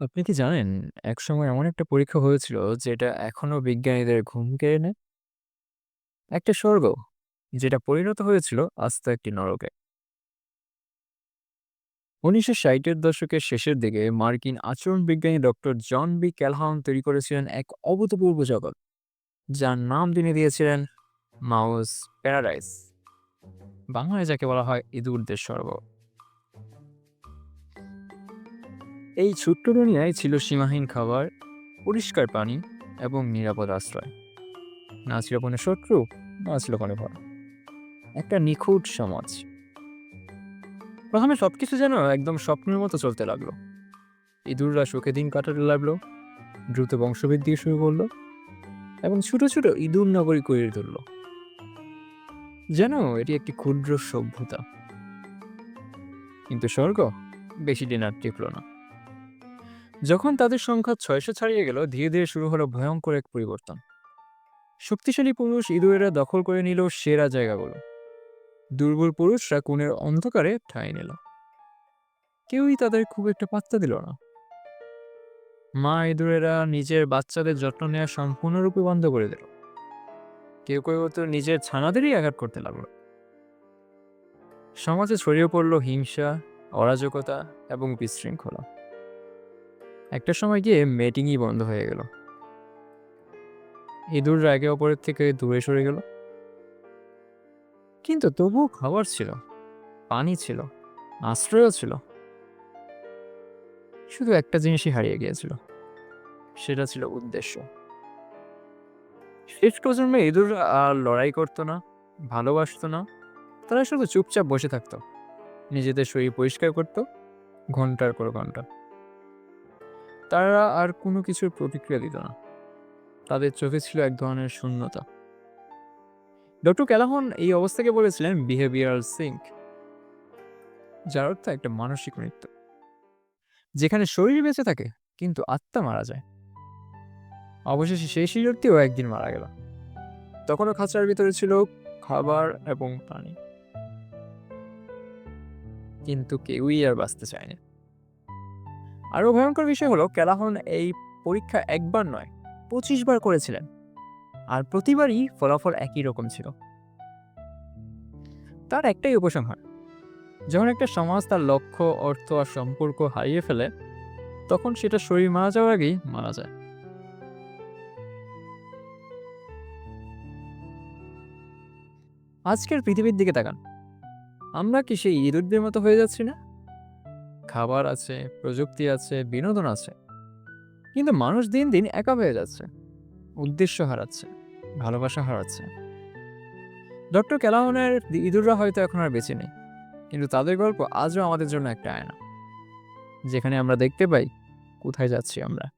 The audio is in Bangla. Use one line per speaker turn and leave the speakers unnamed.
আপনি কি জানেন, একসময় এমন একটা পরীক্ষা হয়েছিল যেটা এখনও বিজ্ঞানীদের ঘুম কেড়ে নেয়? একটা স্বর্গ, যেটা পরিণত হয়েছিল আস্ত একটি নরকে। উনিশশো ষাটের দশকের শেষের দিকে মার্কিন আচরণ বিজ্ঞানী ডক্টর জন বি ক্যালহাউন তৈরি করেছিলেন এক অভূতপূর্ব জগৎ, যার নাম তিনি দিয়েছিলেন মাউস প্যারাডাইস। বাংলায় যাকে বলা হয় ইঁদুরদের স্বর্গ। এই ছোট্ট দুনিয়ায় ছিল সীমাহীন খাবার, পরিষ্কার পানি এবং নিরাপদ আশ্রয়। না ছিল কোনো শত্রু, না ছিল কোনো ভয়। একটা নিখুঁত সমাজ। প্রথমে সব কিছু যেন একদম স্বপ্নের মতো চলতে লাগল। ইঁদুররা সুখে দিন কাটাতে লাগল, দ্রুত বংশবৃদ্ধি শুরু করল এবং ছোট ছোট ইঁদুর নগরী গড়ে তুললো। যেন এটি একটি ক্ষুদ্র সভ্যতা। কিন্তু স্বর্গ বেশি দিন আর টিকল না। যখন তাদের সংখ্যা ছয়শো ছাড়িয়ে গেল, ধীরে ধীরে শুরু হলো ভয়ঙ্কর এক পরিবর্তন। শক্তিশালী পুরুষ ইঁদুরেরা দখল করে নিল সেরা জায়গাগুলো। দুর্বল পুরুষরা কোণের অন্ধকারে ঠাঁই নিল। কেউই তাদের খুব একটা পাত্তা দিল না। মা ইঁদুরেরা নিজের বাচ্চাদের যত্ন নেওয়া সম্পূর্ণরূপে বন্ধ করে দিল। কেউ কেউ তো নিজের ছানাদেরই আঘাত করতে লাগল। সমাজে ছড়িয়ে পড়ল হিংসা, অরাজকতা এবং বিশৃঙ্খলা। একটা সময় গিয়ে মেটিংই বন্ধ হয়ে গেল। ইঁদুররা একে অপরের থেকে দূরে সরে গেল। কিন্তু তবুও খাবার ছিল, পানি ছিল, আশ্রয়ও ছিল। শুধু একটা জিনিসই হারিয়ে গিয়েছিল, সেটা ছিল উদ্দেশ্য। শেষ প্রজন্মে ইঁদুররা আর লড়াই করতো না, ভালোবাসতো না। তারা শুধু চুপচাপ বসে থাকতো। নিজেদের শরীর পরিষ্কার করতো, ঘণ্টার পর ঘণ্টা। তারা আর কোনো কিছুর প্রতিক্রিয়া দিত না। তাদের চোখে ছিল এক ধরনের শূন্যতা। ডক্টর ক্যালাহন এই অবস্থাকে বলেছিলেন বিহেভিয়ারাল সিঙ্ক যার অর্থ একটা মানসিক মৃত্যু। যেখানে শরীর বেঁচে থাকে, কিন্তু আত্মা মারা যায়। অবশেষে সেই শিশুটিও একদিন মারা গেল। তখনও খাঁচার ভিতরে ছিল খাবার এবং পানি। কিন্তু কেউই আর বাঁচতে চায়নি। আরও ভয়ঙ্কর বিষয় হলো, ক্যালাহন এই পরীক্ষা একবার নয়, পঁচিশ বার করেছিলেন। আর প্রতিবারই ফলাফল একই রকম ছিল। তার একটাই উপসংহার, যখন একটা সমাজ তার লক্ষ্য, অর্থ আর সম্পর্ক হারিয়ে ফেলে, তখন সেটা শরীর মারা যাওয়ার আগেই মারা যায়। আজকের পৃথিবীর দিকে তাকান। আমরা কি সেই ইঁদুরদের মতো হয়ে যাচ্ছি না? খাবার আছে, প্রযুক্তি আছে, বিনোদন আছে। কিন্তু মানুষ দিন দিন একা হয়ে যাচ্ছে। উদ্দেশ্য হারাচ্ছে, ভালোবাসা হারাচ্ছে। ডক্টর ক্যালাহনের ইঁদুররা হয়তো এখন আর বেঁচে নেই। কিন্তু তাদের গল্প আজও আমাদের জন্য একটা আয়না। যেখানে আমরা দেখতে পাই, কোথায় যাচ্ছি আমরা?